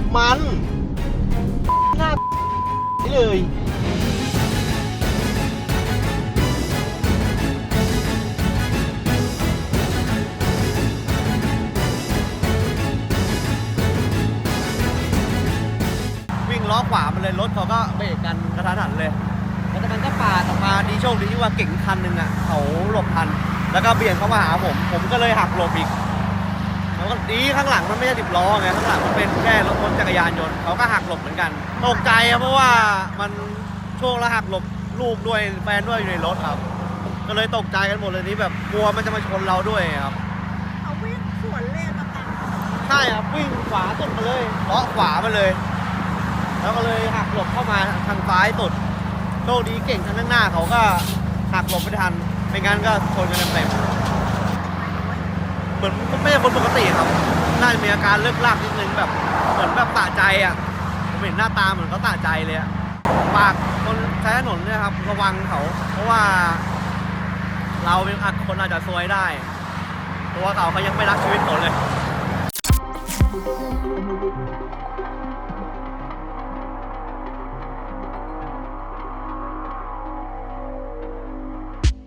บมัน หน้านี่เลย วิ่งล้อขวามันเลยรถเขาก็เบรกกันกระทันหันเลย แล้วจากนั้นก็ปาดออกมาดีโชคดีที่ว่าเก่งคันหนึ่งอะเขาหลบทัน แล้วก็เบี่ยงเข้ามาหาผม ผมก็เลยหักหลบอีก แล้วก็ดีข้างหลังมันไม่ใช่สิบล้อไงข้างหลังมันเป็นแค่รถรถจักรยานยนต์เขาก็หักหลบเหมือนกันตกใจครับเพราะว่ามันช่วงแล้วหักหลบลูกด้วยแฟนด้วยอยู่ในรถครับ ก็เลยตกใจกันหมดเลยนี้แบบกลัวมันจะมาชนเราด้วยครับเขาวิ่งสวนเลนมาตัดใช่ครับวิ่งขวาสุดมาเลยเลาะขวามาเลย แล้วก็เลยหักหลบเข้ามาทางซ้ายสุดโชคดีเก่งทางข้างหน้าเขาก็หักหลบไม่ทันไม่งั้นก็ชนกันเต็มๆ เหมือนไม่ใช่คนปกติครับ น่าจะมีอาการเลิกลากนิดนึงแบบ เหมือนแบบตะใจอะผมเห็นหน้าตาเหมือนเขาตะใจเลยอะฝากคนใช้ถนนเนี่ยครับระวังเขา เพราะว่า เราเป็นอักคนอาจจะซวยได้ เพราะว่าเขาเขายังไม่รักชีวิตเขาเลย